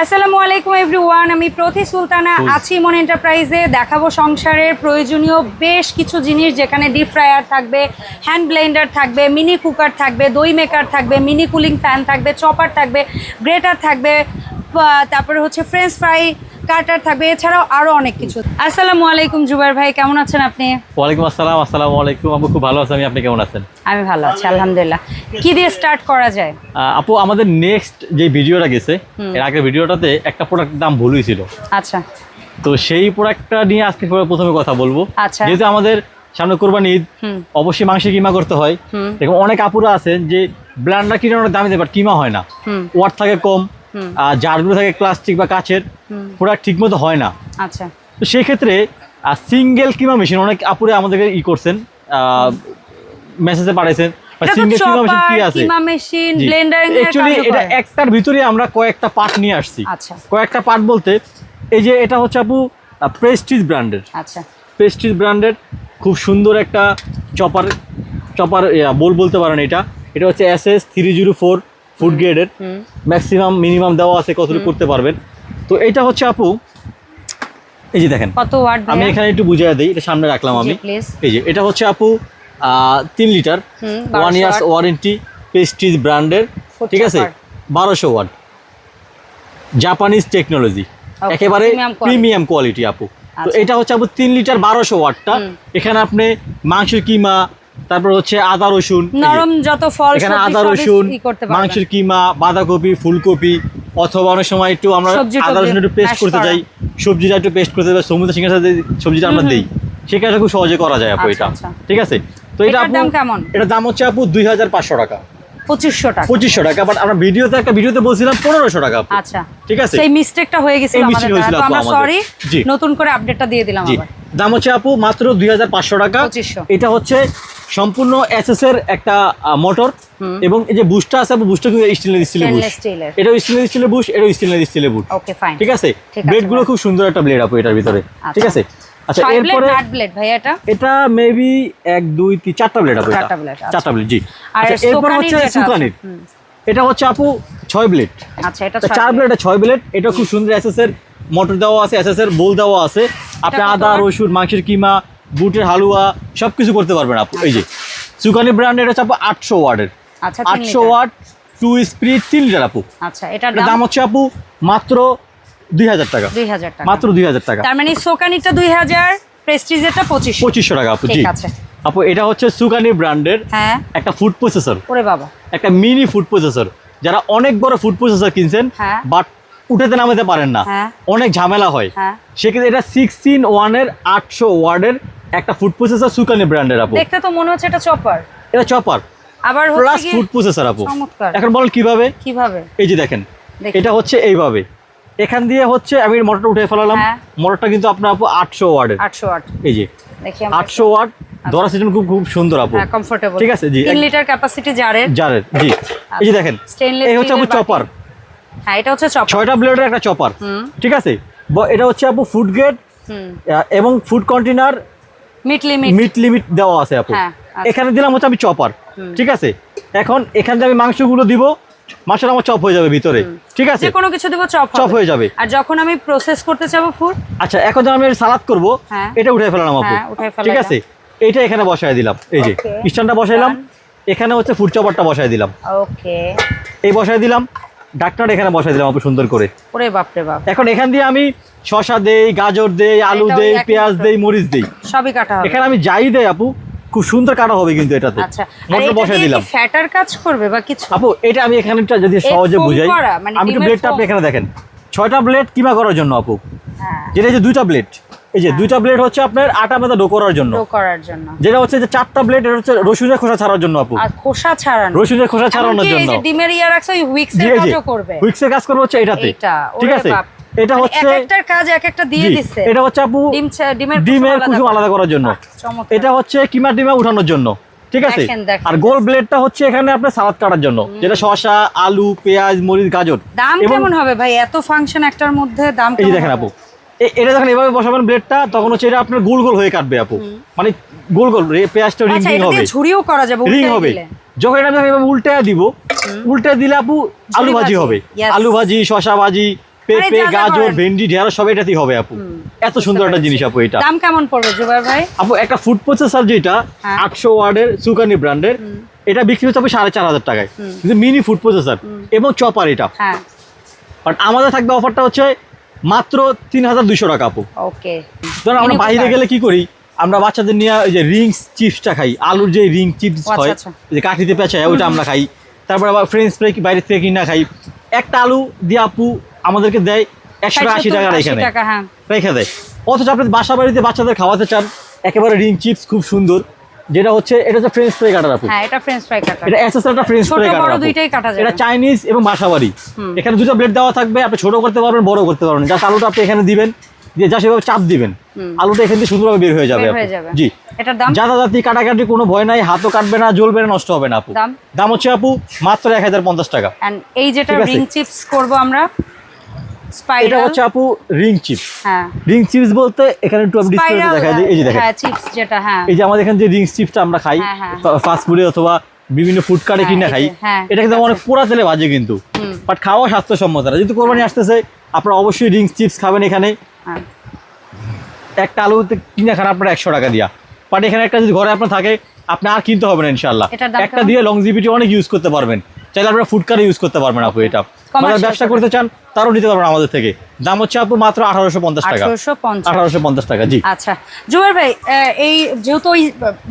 আসসালামু আলাইকুম এভরিওয়ান আমি প্রতি সুলতানা আছি মন এন্টারপ্রাইজে। দেখাবো সংসারের প্রয়োজনীয় বেশ কিছু জিনিস যেখানে ডিপ ফ্রায়ার থাকবে হ্যান্ড ব্লেন্ডার থাকবে মিনি কুকার থাকবে দই মেকার থাকবে মিনি কুলিং ফ্যান থাকবে চপার থাকবে গ্রেটার থাকবে তারপরে হচ্ছে ফ্রেঞ্চ ফ্রাই কাটার থাকবে এছাড়াও আরও অনেক কিছু। আসসালামু আলাইকুম জুবাইর ভাই কেমন আছেন আপনি? ওয়ালাইকুম আসসালাম আসসালামু আলাইকুম। আপু খুব ভালো আছি আমি আপনি কেমন আছেন? আমি ভালো আছি আলহামদুলিল্লাহ। কি দিয়ে স্টার্ট করা যায়? আপু আমাদের নেক্সট যে ভিডিওটা গেছে এর আগের ভিডিওটাতে একটা প্রোডাক্টের দাম ভুল হয়েছিল আচ্ছা। তো সেই প্রোডাক্টটা নিয়ে আজকে প্রথমে কথা বলব। আচ্ছা। যেহেতু আমাদের সামনে কোরবানি ঈদ অবশ্যই মাংসের কিমা করতে হয়। এরকম অনেক আপুরা আছেন যে ব্ল্যান্ডার কিনে অনেক দামি দেয় বাট কিমা হয় না। ওয়াট থাকে কম। আর জারগুলো থাকে প্লাস্টিক বা কাচের প্রোডাক্ট ঠিকমতো হয় না। আচ্ছা। তো সেই ক্ষেত্রে সিঙ্গেল কিমা মেশিন অনেক আপুরে আমাদেরকে ই করছেন মেসেজে পাঠাইছেন সিঙ্গেল কিমা মেশিন কি আছে? কিমা মেশিন ব্লেন্ডারিং এর এটা একটার ভিতরে আমরা কয়েকটা পার্ট নিয়ে আসছি। আচ্ছা। কয়েকটা পার্ট বলতে এই যে এটা হচ্ছে আপু প্রেস্টিজ ব্র্যান্ডের আচ্ছা। প্রেস্টিজ ব্র্যান্ডের খুব সুন্দর একটা চপার চপার বোল বলতে পারেন এটা। এটা হচ্ছে S S three zero four food গ্রেডের ম্যাক্সিমাম মিনিমাম দেওয়া আছে কতটুকু করতে পারবেন। তো এটা হচ্ছে আপু এই যে দেখেন কত ওয়াট আমি এখানে একটু বুঝিয়ে দিই এটা সামনে রাখলাম আমি। এই যে এটা হচ্ছে আপু তিন litre one years warranty Prestige ব্র্যান্ডের ঠিক আছে? বারোশো ওয়াট। জাপানিজ টেকনোলজি একেবারে প্রিমিয়াম কোয়ালিটি আপু। তো আচ্ছা। এটা হচ্ছে আপু তিন লিটার বারোশো ওয়াটটা। এখানে আপনি মাংসের কিমা তারপর হচ্ছে আদা রসুন নরম যত ফল এখানে আদা রসুন মাংসের কিমা বাঁধাকপি ফুলকপি অথবা অনেক সময় একটু আমরা আদা রসুন একটু পেস্ট করতে করা। চাই সবজিটা একটু পেস্ট করতে চাই সমুদ্র সিংহের সাথে সবজিটা আমরা দিই। সে কাজটা খুব সহজে করা যায় আপু আচ্ছা, এটা। আচ্ছা। ঠিক আছে? তো এটা দাম কেমন? এটার দাম হচ্ছে আপু দুই হাজার পাঁচশো টাকা। পঁচিশশো টাকা। পঁচিশশো টাকা বাট আমরা ভিডিওতে একটা ভিডিওতে বলছিলাম পনেরোশো টাকা আচ্ছা। ঠিক আছে? সেই মিস্টেকটা হয়ে গেছিল এই আমাদের mistake দ্বারা। হয়েছিল তো আপু আমরা সরি নতুন করে আপডেটটা দিয়ে দিলাম জি। দাম হচ্ছে আপু মাত্র দুই হাজার পাঁচশো টাকা। 2500 এটা হচ্ছে সম্পূর্ণ এসএস এর একটা মোটর এবং এই যে বুশটা আছে বুশটা কিন্তু স্টিলের স্টিলের বুশ এটা স্টিলের স্টিলের বুশ এটা স্টিলের স্টিলের বুশ ওকে ফাইন ঠিক আছে? ব্লেডগুলো খুব সুন্দর একটা ব্লেড আপু এটার ভিতরে। ঠিক আছে? আচ্ছা এরপরে আট ব্লেড ভাই এটা? এটা মেবি এক দুই তিন চারটা ব্লেড আপু এটা। চারটা blade, আচ্ছা। চারটা ব্লেড জি। আর আচ্ছা এরপর হচ্ছে সুকানির এটা হচ্ছে আপু ছয় ব্লেড আচ্ছা এটা তো ছয় চার blade। ব্লেড ছয় ব্লেড এটা খুব সুন্দর এসএস এর মোটর দেওয়া আছে এসএস এর বোল দেওয়া আছে। আপনি আদা রসুন মাংসের কিমা বুটের হালুয়া সব কিছু করতে পারবেন আপনি। এই যে সুকানি ব্র্যান্ডের হচ্ছে আপু আটশো ওয়ার্ডের আচ্ছা আটশো। ওয়াট টু স্পিড তিন লিটার আপু। আচ্ছা এটার দাম হচ্ছে আপু মাত্র দুই হাজার টাকা। দুই হাজার টাকা। মাত্র দুই হাজার টাকা। তার মানে সোকানিটা দুই হাজার প্রেস্টিজেরটা পঁচিশ পঁচিশশো। টাকা আপু জি। ঠিক আছে। আপু এটা হচ্ছে সুকানি ব্র্যান্ডের হ্যাঁ। একটা ফুড প্রসেসর ওরে বাবা। একটা মিনি ফুড প্রসেসর যারা অনেক বড় ফুড প্রসেসর কিনছেন হ্যাঁ। বাট উঠেতে নামাতে পারেন না। হ্যাঁ। অনেক ঝামেলা হয়। হ্যাঁ। সেক্ষেত্রে এটা সিক্সটিন ওয়ানের আটশো ওয়ার্ডের একটা ফুড প্রসেসর সুকানি ব্র্যান্ডের আপু। দেখতে তো মনে হচ্ছে এটা চপার এটা চপার আবার প্লাস ফুড প্রসেসর আপু। এখন বলেন কীভাবে? কীভাবে? এই যে দেখেন এটা হচ্ছে এইভাবে। এখান দিয়ে হচ্ছে আমি মোটরটা উঠে ফেলালাম। হ্যাঁ। মোটরটা কিন্তু আপনার আপু আটশো ওয়ার্ডের। আটশো আট এই যে আটশো ওয়াট ধরা সিস্টেম খুব খুব সুন্দর আপু। কমফোর্টেবল ঠিক আছে, জি। তিন লিটার ক্যাপাসিটি জারের। জারের জি। এই যে দেখেন এই হচ্ছে আপু চপার হ্যাঁ এটা হচ্ছে চপার ছয়টা ব্লেডের একটা চপার ঠিক আছে? এটা হচ্ছে আপু ফুড গ্রেড এবং food container meet limit meet limit দেওয়া আছে আপু। হ্যাঁ, আচ্ছা। এখানে দিলাম হচ্ছে আমি চপার ঠিক আছে? এখন এখানে আমি মাংসগুলো দিব মাংসটা আমার চপ হয়ে যাবে ভিতরে। ঠিক আছে? কোনো কিছু দেবো চপ চপ হয়ে যাবে। আর যখন আমি প্রসেস করতে চাবো ফুড আচ্ছা এখন যখন আমি সালাদ করব হ্যাঁ। এটা উঠে ফেলাম আপু। হ্যাঁ। ঠিক আছে? এইটা এখানে বসায় দিলাম। এই যে স্ট্যান্ডটা বসাইলাম। এখানে হচ্ছে ফুড চপারটা বসায় দিলাম। ওকে এই বসায় দিলাম। ডাক্তার এখানে বসাই দিলাম সুন্দর করে। ওরে বাপরে বাপ। এখন এখান দিয়ে আমি শশা দেই গাজর দেই আলু দেই পেঁয়াজ। দেই মরিচ দেই। সবই কাটা হবে। এখানে আমি যাই দেই আপু খুব সুন্দর কাটা হবে কিন্তু এটাতে। আচ্ছা মোটর দিয়ে দিলাম। ফ্যাটার কাজ করবে বা কিছু? আপু এটা আমি এখানে যদি সহজে বুঝাই মানে আমি একটু ব্লেডটা আপনি এখানে দেখেন। ছয়টা ব্লেড কিমা করার জন্য আপু? হ্যাঁ। যেটা যে দুইটা ব্লেড এই যে দুইটা ব্লেড হচ্ছে আপনার আটা মেদা ডো করার জন্য। ডো করার জন্য। যেটা হচ্ছে যে চারটা ব্লেড এটা হচ্ছে রসুনের খোসা ছাড়ার জন্য আপু। আর খোসা ছাড়ানো। রসুনের খোসা ছাড়ানোর এমনকি এই জন্য। যে ডিমের ইয়া রাখছো হুইক্স এর কাজও করবে। হুইক্সের কাজ করবে হচ্ছে এটাতে। এইটা ঠিক আছে? এটা মানে হচ্ছে এক একটার কাজ এক একটা দিয়ে জি, দিচ্ছে এটা হচ্ছে আপু ডিম ডিমের ডিমের কুসুম আলাদা করার জন্য। এটা হচ্ছে কিমা ডিমা উঠানোর জন্য। ঠিক আছে। আর গোল ব্লেডটা হচ্ছে এখানে আপনার সালাদ কাটার জন্য। যেটা শসা আলু পেঁয়াজ মরিচ গাজর। দাম কেমন হবে ভাই? এত ফাংশন একটার মধ্যে দাম এই দেখেন আপু। এটা যখন এভাবে বসাবেন ব্লেডটা তখন হচ্ছে এটা আপনার গোল গোল হয়ে কাটবে আপু। মানে গোল গোল পেঁয়াজটা রিং আচ্ছা রিং হবে। দিয়ে করা যাবে রিং হবে। যখন এটা আমি এভাবে উল্টে দিব উল্টে দিলে আপু আলু ভাজি হবে। আলু ভাজি শসা ভাজি পেঁপে যা যা গাজর ভেন্ডি ঢেঁড়স সব এটাতেই হবে আপু। এত সুন্দর একটা জিনিস আপু এটা। দাম কেমন পড়বে জুবাইর ভাই? আপু একটা ফুড প্রসেসর যেটা হ্যাঁ। আটশো ওয়ার্ডের সুকানি ব্র্যান্ডের এটা বিক্রি হচ্ছে আপু সাড়ে চার হাজার টাকায়। কিন্তু মিনি ফুড প্রসেসর এবং চপার এটা। হ্যাঁ। বাট আমাদের থাকবে অফারটা হচ্ছে মাত্র তিন হাজার দুশো টাকা আপু। ওকে। ধরুন আমরা বাইরে গেলে কি করি? আমরা বাচ্চাদের নিয়ে ওই যে রিংস চিপসটা খাই আলুর যে রিং চিপস আচ্ছা, হয় আচ্ছা। যে কাঠিতে পেঁচায় ওইটা আমরা খাই। তারপর আবার ফ্রেঞ্চ ফ্রাই বাইরে থেকে কিনা খাই। একটা আলু দিয়ে আপু আমাদেরকে দেয় একশো আশি টাকা হ্যাঁ। রেখে দেয়। অথচ আপনি বাসা বাড়িতে বাচ্চাদের খাওয়াতে চান একেবারে রিং চিপস খুব সুন্দর। যেটা হচ্ছে এটা হচ্ছে ফ্রেঞ্চ ফ্রাই কাটার আপু হ্যাঁ এটা ফ্রেঞ্চ ফ্রাই কাটা। এটা একটা ফ্রেঞ্চ ফ্রাই বড় কাটার আপু। দুইটাই কাটা যাবে। এটা চাইনিজ এবং বাসাবাড়ি। এখানে দুটো ব্লেড দেওয়া থাকবে আপনি ছোট করতে পারবেন বড় করতে পারবেন। জাস্ট আলুটা আপনি এখানে দিবেন দিয়ে যা সেভাবে চাপ দিবেন। আলুটা এখান থেকে সুন্দরভাবে বের হয়ে যাবে। জি। এটার দাম? জাদা জাতি কাটাকাটি কোনো ভয় নাই হাতও কাটবে না জ্বলবে না নষ্ট হবে না আপু। দাম? দাম হচ্ছে আপু মাত্র এক হাজার পঞ্চাশ টাকা। এন্ড এই যেটা রিং চিপস করব আমরা এটা হচ্ছে আপু রিং চিপস। হ্যাঁ। রিং চিপস বলতে এখানে একটু আপনি ডিসপ্লেতে স্পাইরাল দেখা দিই এই যে দেখেন। হ্যাঁ চিপস যেটা হ্যাঁ। এই যে আমাদের এখানে যে রিং চিপসটা আমরা খাই হ্যাঁ, হ্যাঁ। ফাস্ট ফুডে অথবা বিভিন্ন ফুড কার্টে হ্যাঁ, কিনে খাই এটা কিন্তু অনেক পোড়া তেলে ভাজে কিন্তু। বাট খাওয়া স্বাস্থ্যসম্মত না। যেহেতু কোরবানি আসতেছে আপনারা অবশ্যই রিং চিপস খাবেন এখানে। একটা আলুতে কিনে খান আপনার একশো টাকা দিয়া। বাট এখানে একটা যদি ঘরে আপনার থাকে আপনি আর কিনতে হবে না ইনশাল্লাহ একটা? দিয়ে লংজিভিটি অনেক ইউজ করতে পারবেন। চাইলে আপনারা ফুড কারে ইউজ করতে পারবেন আপু এটা। যারা ব্যবসা করে। করতে চান তারও নিতে পারবেন আমাদের থেকে। দাম হচ্ছে আপু মাত্র আঠারোশো পঞ্চাশ টাকা। আঠারোশো পঞ্চাশ। টাকা জি। আচ্ছা। জুয়ার ভাই এই যেহেতু ওই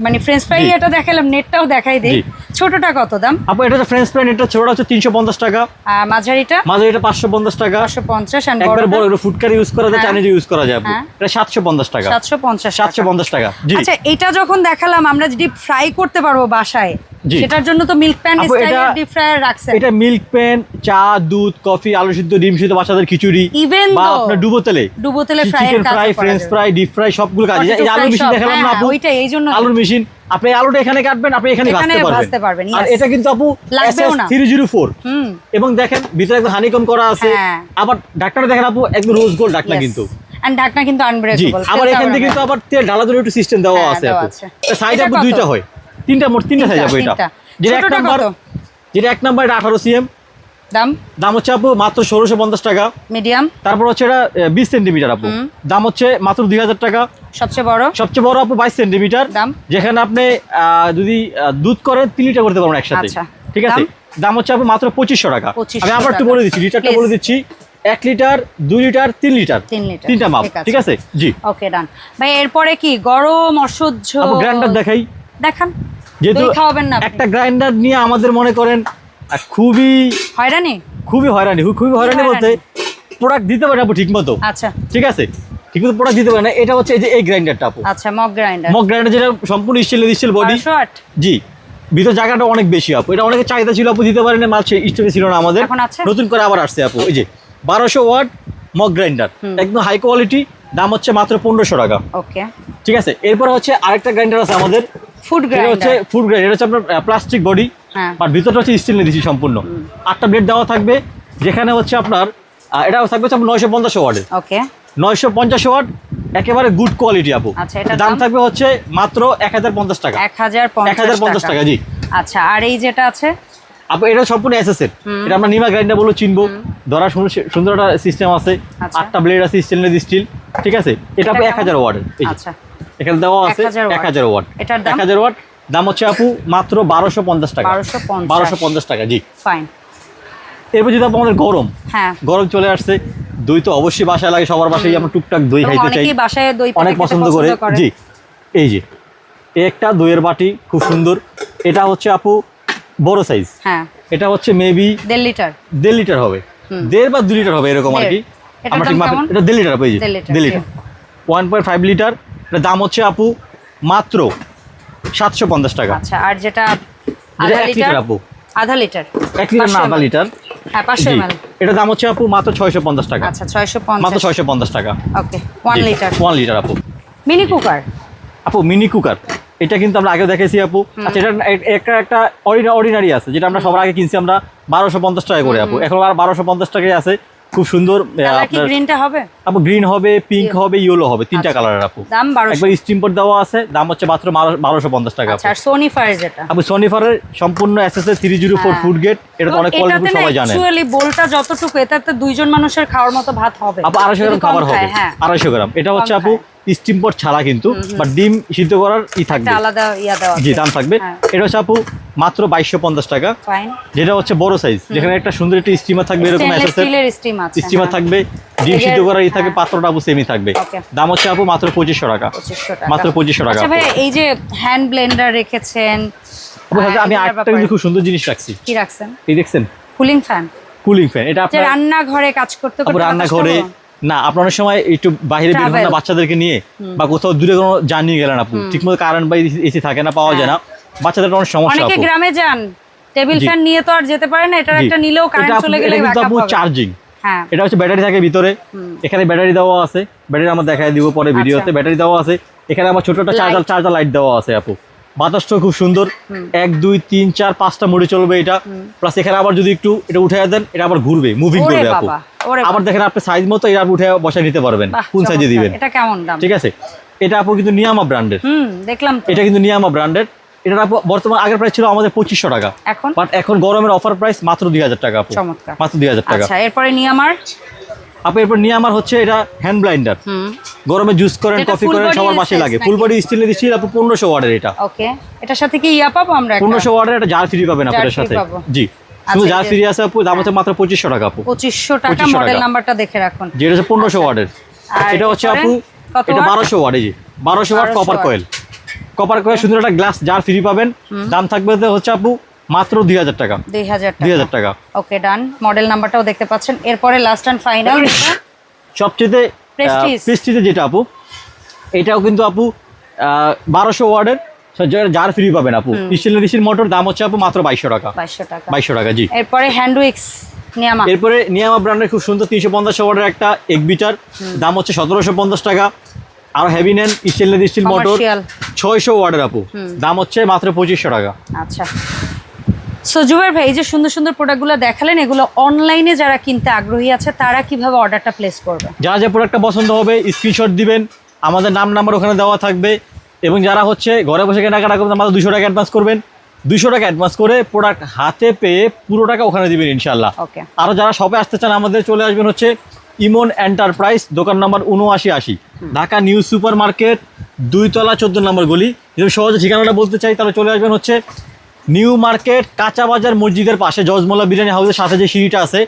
মানে ফ্রেঞ্চ ফ্রাই এটা দেখালাম নেটটাও দেখাই দিই। ছোটটা কত দাম? আপু এটা হচ্ছে ফ্রেঞ্চ ফ্রাই এটা ছোটটা হচ্ছে তিনশো পঞ্চাশ টাকা। আর মাঝারিটা? পাঁচশো পঞ্চাশ টাকা। পাঁচশো পঞ্চাশ একবার বড় এটা ফুড কারি ইউজ করা যায় হ্যাঁ। চাইনিজ ইউজ করা যায় আপু। হ্যাঁ। এটা সাতশো পঞ্চাশ টাকা। সাতশো পঞ্চাশ সাতশো পঞ্চাশ টাকা জি। আচ্ছা এটা যখন দেখালাম আমরা যদি ফ্রাই করতে পারব বাসায়। সেটার জন্য তো মিল্ক প্যান ডিপ ফ্রায়ার রাখছেন। এটা মিল্ক পেন চা দুধ কফি আলু সিদ্ধ ডিম সিদ্ধ বাচ্চাদের খিচুড়ি বা আপনার ডুবো তেলে ডুবো তেলে fry chicken fry French fry deep fry সবগুলো কাজ এই আলুর মেশিন দেখালাম না হ্যাঁ, আপু। ওইটাই, এই জন্য- আলুর মেশিন আপনি আলুটা এখানে কাটবেন আপনি এখানে ভাজতে পারবেন, আর এটা কিন্তু আপু লাগবেও না। থ্রি জিরো ফোর হুম। এবং দেখেন ভিতরে একদম হানিকম করা আছে। হ্যাঁ। আবার ডাক্তার দেখেন আপু একদম রোজ গোল্ড ডাক্তার কিন্তু। And ঢাকনা কিন্তু আনব্রেকেবল আবার এখান থেকে কিন্তু আবার তেল ঢালা ধরে একটু সিস্টেম দেওয়া হ্যাঁ, আছে আপু। সাইড আপু দুইটা হয়। তিনটা মোট তিনটা সাইজ আপু এটা। যেটা এক নাম্বার যেটা এক নাম্বার এটা আঠারো সিএম দাম? দাম হচ্ছে আপু মাত্র ষোলোশো পঞ্চাশ টাকা। মিডিয়াম? তারপর হচ্ছে এটা বিশ সেন্টিমিটার আপু। দাম হচ্ছে মাত্র দুই হাজার টাকা। সবচেয়ে বড়? সবচেয়ে বড় আপু বাইশ সেন্টিমিটার। দাম? যেখানে আপনি যদি দুধ করেন তিন লিটার করতে পারবেন একসাথে। আচ্ছা। ঠিক আছে? দাম? হচ্ছে আপু মাত্র পঁচিশশো টাকা। আমি আবার একটু বলে দিচ্ছি লিটারটা. বলে দিচ্ছি। এক লিটার দুই লিটার তিন লিটার। তিনটা মাপ। ঠিক আছে। জি। ওকে ডান ভাই এরপরে কি? গরম অসহ্য? গ্রাইন্ডার দেখাই। দেখান। যেহেতু দই খাওয়াবেন না একটা গ্রাইন্ডার নিয়ে আমাদের মনে করেন খুবই হয়রানি? খুবই হয়রানি খুবই হয়রানি? বলতে প্রোডাক্ট দিতে পারে আপু ঠিক মতো আচ্ছা। ঠিক আছে? ঠিক মতো প্রোডাক্ট দিতে পারে না। এটা হচ্ছে এই যে এই গ্রাইন্ডারটা আপু। আচ্ছা মগ গ্রাইন্ডার মগ গ্রাইন্ডার যেটা সম্পূর্ণ স্টিলের স্টিল বডি জি। ভিতর জায়গাটা অনেক বেশি আপু। এটা অনেকের চাহিদা ছিল আপু দিতে পারেন না মাল স্টকে ছিল না আমাদের। নতুন করে আবার আসছে আপু। এই যে বারোশো ওয়াট মগ গ্রাইন্ডার একদম হাই কোয়ালিটি দাম হচ্ছে মাত্র পনেরোশো টাকা। ওকে। ঠিক আছে? এরপর হচ্ছে আরেকটা গ্রাইন্ডার আছে আমাদের। ফুড এটা হচ্ছে ফুড গ্রাইন্ডার এটা হচ্ছে আপনার প্লাস্টিক বডি আর ভিতরটা হচ্ছে স্টিল নিয়ে দিচ্ছি সম্পূর্ণ আটটা ব্লেড দেওয়া থাকবে যেখানে হচ্ছে আপনার এটা থাকবে হচ্ছে নয়শো পঞ্চাশ ওয়ার্ডের ওকে। নয়শো পঞ্চাশ ওয়াট একেবারে গুড কোয়ালিটি আপু। আচ্ছা, দাম? থাকবে হচ্ছে মাত্র এক হাজার পঞ্চাশ টাকা। এক হাজার পঞ্চাশ টাকা। জি। আচ্ছা আর এই যেটা আছে? আপু এটা সম্পূর্ণ এসএসের এটা আমরা নিমা গ্রাইন্ডার বলে চিনবো। ধরার সুন্দর সুন্দর একটা সিস্টেম আছে। আচ্ছা। আটটা ব্লেড আছে স্টেনলেস স্টিল ঠিক আছে? এটা এক হাজার ওয়ার্ডের আচ্ছা। এখানে দেওয়া আছে এক হাজার ওয়াট। এক হাজার ওয়াট। দাম হচ্ছে আপু মাত্র বারোশো পঞ্চাশ টাকা। বারোশো পঞ্চাশ। টাকা জি। ফাইন এরপর যদি আপু আমাদের গরম হ্যাঁ। গরম চলে আসছে দই তো অবশ্যই বাসায় লাগে সবার বাসায় আমরা টুকটাক দই খাইতে চাই। অনেক পছন্দ করে। জি এই যে একটা দইয়ের বাটি খুব সুন্দর। এটা হচ্ছে আপু বড় সাইজ হ্যাঁ। এটা হচ্ছে মেবি দেড় লিটার। দেড় লিটার হবে। দেড় বা দু লিটার হবে এরকম আর কি। আমরা ঠিক মাপে এটা দেড় লিটার হবে এই যে। দেড় litre. One point five litre. এটার দাম হচ্ছে আপু মাত্র সাতশো পঞ্চাশ টাকা। আচ্ছা আর যেটা আধা লিটার? আধা লিটার? এক লিটার না 500 আধা লিটার। হ্যাঁ পাঁচশো এমএল। এটার দাম হচ্ছে আপু মাত্র ছয়শো পঞ্চাশ টাকা। আচ্ছা ছয়শো পঞ্চাশ। মাত্র ছয়শো পঞ্চাশ টাকা। Okay one litre one litre আপু। মিনি কুকার আপু মিনি কুকার এটা কিন্তু আমরা আগে দেখেছি আপু। আচ্ছা এটা একটা একটা অর্ডিনারি আছে যেটা আমরা সবার আগে কিনছি আমরা বারোশো পঞ্চাশ টাকা করে আপু। এখন আর বারোশো পঞ্চাশ টাকায় আছে। খুব সুন্দর গ্রিনটা হবে? আপু গ্রিন হবে পিঙ্ক হবে ইয়েলো হবে তিনটা আচ্ছা। কালারের আপু। দাম একবার স্টিম পোর্ট দেওয়া আছে দাম হচ্ছে মাত্র বারোশো পঞ্চাশ টাকা আচ্ছা আর সোনি ফায়ার যেটা? আপু সোনিফারের সম্পূর্ণ SSA three zero four. Food grade এটা তো অনেক কোয়ালিটি সবাই জানে। অ্যাকচুয়ালি বোলটা যতটুকু এটাতে দুইজন মানুষের খাওয়ার মতো ভাত হবে। আপু আড়াইশো গ্রাম খাবার হবে। হ্যাঁ। আড়াইশো গ্রাম। এটা হচ্ছে আপু স্টিম পোর্ট ছাড়া কিন্তু বাট ডিম সিদ্ধ করার ই থাকবে। আলাদা ইয়া দেওয়া জি দাম থাকবে। হ্যাঁ। এটা হচ্ছে আপু মাত্র বাইশশো পঞ্চাশ টাকা। ফাইন যেটা হচ্ছে বড় সাইজ যেখানে একটা সুন্দর একটা স্টিমার থাকবে এরকম স্টিমার হ্যাঁ। থাকবে। ডিম সিদ্ধ করার ই থাকবে হ্যাঁ। পাত্রটা আপু সেমি থাকবে. দাম হচ্ছে আপু মাত্র পঁচিশশো টাকা। 2500 টাকা। মাত্র 2500 টাকা আচ্ছা ভাই এই যে হ্যান্ড ব্লেন্ডার রেখেছেন আমি আরেকটা কিন্তু খুব সুন্দর জিনিস রাখছি। কি রাখছেন? এই দেখছেন? কুলিং ফ্যান কুলিং ফ্যান এটা আপনার রান্নাঘরে কাজ করতে রান্নাঘরে না আপনার অনেক সময় একটু বাইরে বের হন না বাচ্চাদেরকে নিয়ে বা কোথাও দূরে কোনো জার্নি গেলেন আপু ঠিকমতো কারেন্ট বা এসি থাকে না পাওয়া যায় না। বাচ্চাদের অনেক সমস্যা অনেকে গ্রামে যান টেবিল ফ্যান নিয়ে তো আর যেতে পারে না এটার একটা নিলেও কারেন্ট চলে গেলে ব্যাকআপ হবে। চার্জিং হ্যাঁ। এটা হচ্ছে ব্যাটারি থাকে ভিতরে। এখানে ব্যাটারি দেওয়া আছে। ব্যাটারি আমরা দেখাই দিব পরে ভিডিওতে। আচ্ছা। ব্যাটারি দেওয়া আছে। এখানে আমার ছোট একটা চার্জার চার্জার লাইট দেওয়া আছে আপু। বাতাসটা খুব সুন্দর। এক দুই তিন চার পাঁচটা মোড়ে চলবে এটা। প্লাস এখানে আবার যদি একটু এটা উঠে দেন এটা আবার ঘুরবে মুভিং করবে আপু। আবার দেখেন আপনি সাইজ মতো এটা উঠে বসায় নিতে পারবেন কোন সাইজে দিবেন। এটা কেমন দাম? ঠিক আছে? এটা আপু কিন্তু নিয়ামা ব্র্যান্ডের হুম দেখলাম তো। এটা কিন্তু নিয়ামা ব্র্যান্ডের এটা আপু বর্তমান আগের প্রাইস ছিল আমাদের পঁচিশশো টাকা। এখন? বাট এখন গরমের অফার প্রাইস মাত্র দুই হাজার টাকা। মাত্র দুই হাজার টাকা। আচ্ছা এরপরে নিয়ে আমার আপু এরপর নিয়ামার হচ্ছে এটা হ্যান্ড ব্লাইন্ডার হুম। গরমে জুস করেন কফি করেন সবার size লাগে? ফুল বডি স্টিলের স্টিল আপু পনেরোশো ওয়ার্ডের এটা। ওকে। এটার সাথে কি ইয়া পাবো আমরা একটা? পনেরোশো ওয়ার্ডের একটা জার ফ্রি পাবেন আপনার সাথে। জি। আচ্ছা, শুধু জার ফ্রি আছে। আপু দাম হচ্ছে মাত্র পঁচিশশো টাকা আপু। পঁচিশশো টাকা মডেল নাম্বারটা দেখে রাখুন। যেটা হচ্ছে পনেরোশো ওয়ার্ডের আর এটা হচ্ছে আপু এটা watt? বারোশো ওয়ার্ড এই যে বারোশো watt copper coil copper coil সুন্দর একটা গ্লাস জার ফ্রি পাবেন। দাম থাকবে তো হচ্ছে আপু মাত্র দুই হাজার টাকা। দুই হাজার টাকা। ওকে ডান মডেল নাম্বারটাও দেখতে পাচ্ছেন। এরপরে লাস্ট অ্যান্ড ফাইনাল সবচেয়ে প্রেস্টিজে যেটা আপু এটাও কিন্তু আপু বারোশো ওয়ার্ডের যার ফ্রি পাবেন আপু। স্টিলের মেশিন মোটর দাম হচ্ছে আপু মাত্র বাইশশো টাকা। বাইশশো টাকা। বাইশশো টাকা জি। এরপরে হ্যান্ডউইক্স নিয়ামা এরপরে নিয়ামা ব্র্যান্ডের খুব সুন্দর তিনশো পঞ্চাশ ওয়ার্ডের একটা এক বিটার দাম হচ্ছে সতেরোশো পঞ্চাশ টাকা। আর হেভি নেন স্টেনলেস স্টিল মোটর ছয়শো ওয়ার্ডের আপু। দাম হচ্ছে মাত্র পঁচিশশো টাকা। আচ্ছা। সো জুবের ভাই এই যে সুন্দর সুন্দর প্রোডাক্টগুলো দেখালেন এগুলো অনলাইনে যারা কিনতে আগ্রহী আছে তারা কীভাবে অর্ডারটা প্লেস করবে? যা যা প্রোডাক্টটা পছন্দ হবে স্ক্রিনশট দিবেন। আমাদের নাম নাম্বার ওখানে দেওয়া থাকবে। এবং যারা হচ্ছে ঘরে বসে কেনাকাটা করবেন আমাদের দুশো টাকা অ্যাডভান্স করবেন। দুশো টাকা অ্যাডভান্স করে প্রোডাক্ট হাতে পেয়ে পুরো টাকা ওখানে দিবেন ইনশাল্লাহ ওকে আরও যারা সবে আসতে চান আমাদের চলে আসবেন হচ্ছে ইমন এন্টারপ্রাইজ দোকান নাম্বার উনআশি আশি। ঢাকা নিউ সুপার মার্কেট দুইতলা চোদ্দ নম্বর গলি। যদি সহজে ঠিকানাটা বলতে চাই তাহলে চলে আসবেন হচ্ছে নিউ মার্কেট কাঁচা বাজার মসজিদের পাশে জজমোলা বিরিয়ানি হাউসের সাথে যে সিঁড়িটা আছে,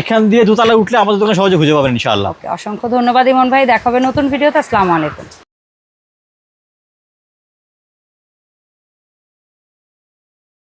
এখান দিয়ে দোতলায় উঠলে আমাদের দোকান সহজে খুঁজে পাবেন, ইনশাআল্লাহ। অসংখ্য ধন্যবাদ ইমন ভাই, দেখাবে নতুন ভিডিওতে, আসসালামু আলাইকুম।